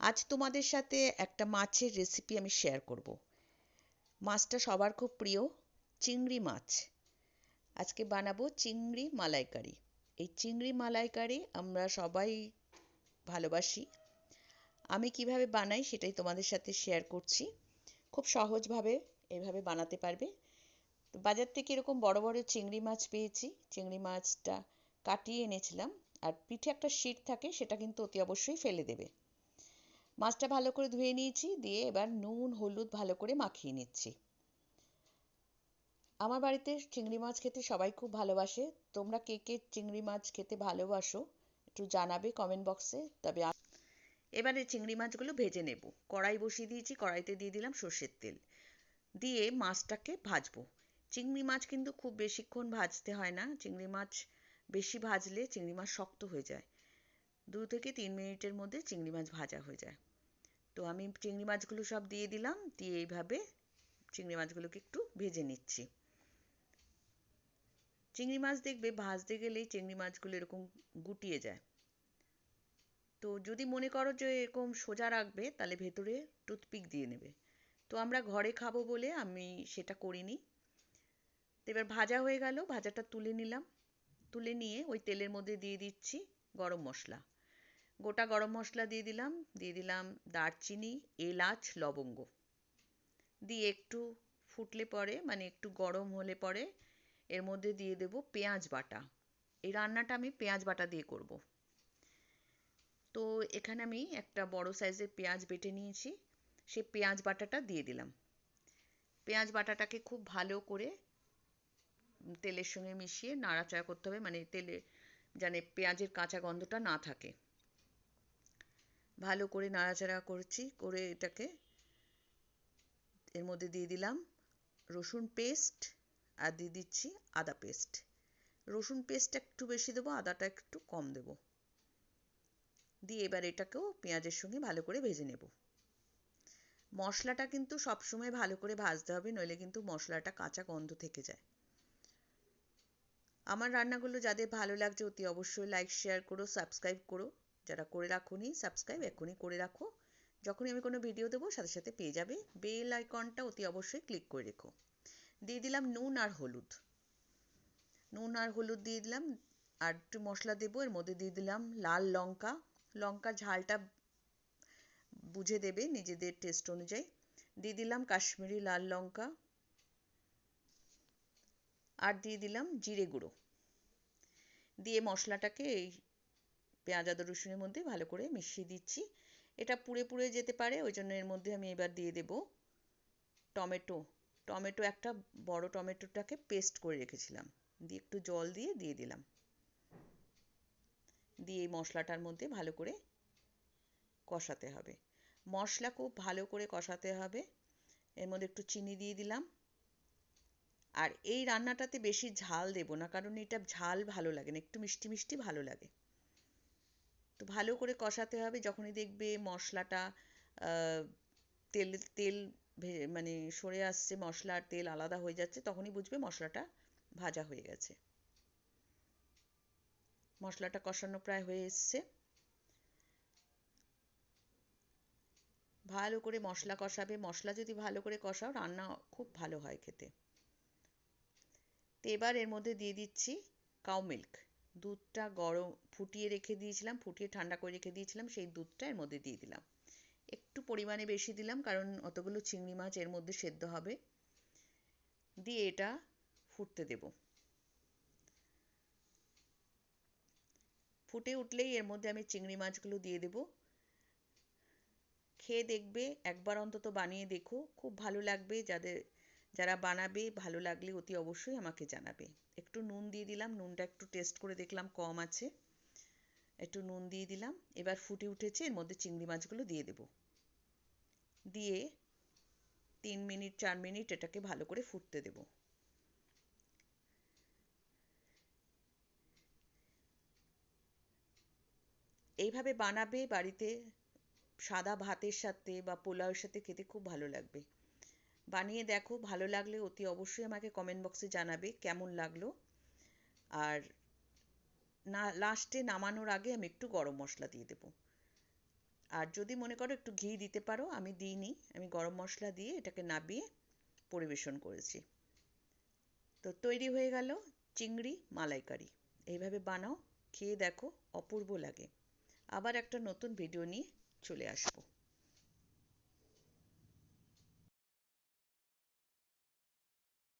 আজ তোমাদের সাথে একটা মাছের রেসিপি আমি শেয়ার করব। মাছটা সবার খুব প্রিয়, চিংড়ি মাছ। আজকে বানাবো চিংড়ি মালাইকারি। এই চিংড়ি মালাইকারি আমরা সবাই ভালোবাসি। আমি কীভাবে বানাই সেটাই তোমাদের সাথে শেয়ার করছি। খুব সহজভাবে এভাবে বানাতে পারবে। বাজার থেকে এরকম বড় বড় চিংড়ি মাছ পেয়েছি। চিংড়ি মাছটা কাটিয়ে এনেছিলাম। আর পিঠে একটা শিট থাকে, সেটা কিন্তু অতি অবশ্যই ফেলে দেবে। মাছটা ভালো করে ধুয়ে নিয়েছি, দিয়ে এবার নুন, হলুদ ভালো করে মাখিয়ে নিচ্ছি। আমার বাড়িতে চিংড়ি মাছ খেতে সবাই খুব ভালোবাসে। তোমরা কে কে চিংড়ি মাছ খেতে ভালোবাসো একটু জানাবে কমেন্ট বক্সে তবে এবারে চিংড়ি মাছগুলো ভেজে নেব। কড়াই বসিয়ে দিয়েছি, কড়াইতে দিয়ে দিলাম সর্ষের তেল। দিয়ে মাছটাকে ভাজবো। চিংড়ি মাছ কিন্তু খুব বেশিক্ষণ ভাজতে হয় না। চিংড়ি মাছ বেশি ভাজলে চিংড়ি মাছ শক্ত হয়ে যায়। দু থেকে তিন মিনিটের মধ্যে চিংড়ি মাছ ভাজা হয়ে যায়। তো আমি চিংড়ি মাছগুলো সব দিয়ে দিলাম, দিয়ে এইভাবে চিংড়ি মাছগুলোকে একটু ভেজে নিচ্ছি। চিংড়ি মাছ দেখবে, ভাজতে গেলেই চিংড়ি মাছগুলো এরকম গুটিয়ে যায়। তো যদি মনে করো যে এরকম সোজা রাখবে, তাহলে ভেতরে টুথপিক দিয়ে নেবে। তো আমরা ঘরে খাব বলে আমি সেটা করিনি। এবার ভাজা হয়ে গেল, ভাজাটা তুলে নিলাম। তুলে নিয়ে ওই তেলের মধ্যে দিয়ে দিচ্ছি গরম মশলা। গোটা গরম মশলা দিয়ে দিলাম দিয়ে দিলাম দারচিনি, এলাচ, লবঙ্গ। দিয়ে একটু ফুটলে পরে মানে একটু গরম হলে পরে এর মধ্যে দিয়ে দেব পেঁয়াজ বাটা। এই রান্নাটা আমি পেঁয়াজ বাটা দিয়ে করব। তো এখানে আমি একটা বড় সাইজের পেঁয়াজ বেটে নিয়েছি সে পেঁয়াজ বাটাটা দিয়ে দিলাম। পেঁয়াজ বাটাটাকে খুব ভালো করে তেলের সঙ্গে মিশিয়ে নাড়াচাড়া করতে হবে মানে তেলে যেন পেঁয়াজের কাঁচা গন্ধটা না থাকে। ভালো করে নাড়াচাড়া করছি, করে এটাকে এর মধ্যে দিয়ে দিলাম রসুন পেস্ট আর দিয়ে দিচ্ছি আদা পেস্ট রসুন পেস্ট একটু বেশি দেবো, আদাটা একটু কম দেবো। দিয়ে এবার এটাকেও পেঁয়াজের সঙ্গে ভালো করে ভেজে নেব। মশলাটা কিন্তু সবসময় ভালো করে ভাজতে হবে, নইলে কিন্তু মশলাটা কাঁচা গন্ধ থেকে যায়। আমার রান্নাগুলো যাদের ভালো লাগছে অতি অবশ্যই লাইক শেয়ার করো সাবস্ক্রাইব করো। যারা করে রাখোনি সাবস্ক্রাইব এখনই করে রাখো। যখনই আমি কোনো ভিডিও দেবো, সাথে সাথে পেয়ে যাবে। বেল আইকনটা অতি অবশ্যই ক্লিক করে রেখো। দিয়ে দিলাম নুন আর হলুদ। নুন আর হলুদ দিয়ে দিলাম। আর একটু মশলা দেবো, এর মধ্যে দিয়ে দিলাম লাল লঙ্কা। লঙ্কার ঝালটা বুঝে দেবে নিজেদের টেস্ট অনুযায়ী। দিয়ে দিলাম কাশ্মীরি লাল লঙ্কা। আর দিয়ে দিলাম জিরে গুঁড়ো। দিয়ে মশলাটাকে এই পেঁয়াজ, আদা, রসুনের মধ্যে ভালো করে মিশিয়ে দিচ্ছি। এটা পুড়ে পুড়ে যেতে পারে, ওই জন্য এর মধ্যে আমি এবার দিয়ে দেব টমেটো। টমেটো একটা বড় টমেটোটাকে পেস্ট করে রেখেছিলাম। দিয়ে একটু জল দিয়ে দিয়ে দিলাম। দিয়ে এই মশলাটার মধ্যে ভালো করে কষাতে হবে। মশলা খুব ভালো করে কষাতে হবে। এর মধ্যে একটু চিনি দিয়ে দিলাম। আর এই রান্নাটাতে বেশি ঝাল দেব না, কারণ এটা ঝাল ভালো লাগে না, একটু মিষ্টি মিষ্টি ভালো লাগে। তো ভালো করে কষাতে হবে। যখনই দেখবে মশলাটা তেল তেল মানে সরে আসছে মশলার তেল আলাদা হয়ে যাচ্ছে, তখনই বুঝবে মশলাটা ভাজা হয়ে গেছে। মশলাটা কষানো প্রায় হয়ে এসছে। ভালো করে মশলা কষাবে। মশলা যদি ভালো করে কষাও, রান্না খুব ভালো হয় খেতে। তো এবার এর মধ্যে দিয়ে দিচ্ছি কাউ মিল্ক দুধটা গরম ফুটিয়ে রেখে দিয়েছিলাম, ফুটিয়ে ঠান্ডা করে রেখে দিয়েছিলাম, সেই দুধটা এর মধ্যে দিয়ে দিলাম। একটু পরিমাণে বেশি দিলাম, কারণ অতগুলো চিংড়ি মাছ এর মধ্যে সেদ্ধ হবে। দিয়ে এটা ফুটতে দেব। ফুটে উঠলেই এর মধ্যে আমি চিংড়ি মাছগুলো দিয়ে দেব। খেয়ে দেখবে, একবার অন্তত বানিয়ে দেখো, খুব ভালো লাগবে, যাদের যারা বানাবে, ভালো লাগলে অতি অবশ্যই আমাকে জানাবে। একটু নুন দিয়ে দিলাম, নুনটা একটু টেস্ট করে দেখলাম কম আছে। একটু নুন দিয়ে দিলাম, এবার ফুটে উঠেছে, এর মধ্যে চিংড়ি মাছগুলো দিয়ে দেব। দিয়ে তিন মিনিট, চার মিনিট এটাকে ভালো করে ফুটতে দেব। এইভাবে বানাবে, বাড়িতে সাদা ভাতের সাথে বা পোলাওয়ের সাথে খেতে খুব ভালো লাগবে। বানিয়ে দেখো, ভালো লাগলে অতি অবশ্যই আমাকে কমেন্ট বক্সে জানাবে কেমন লাগল। আর না লাস্টে নামানোর আগে আমি একটু গরম মশলা দিয়ে দেবো। আর যদি মনে করো একটু ঘি দিতে পারো, আমি দিইনি, আমি গরম মশলা দিয়ে এটাকে নাবিয়ে পরিবেশন করেছি। তো তৈরি হয়ে গেল চিংড়ি মালাইকারি। এইভাবে বানাও, খেয়ে দেখো, অপূর্ব লাগে। আবার একটা নতুন ভিডিও নিয়ে চলে আসব।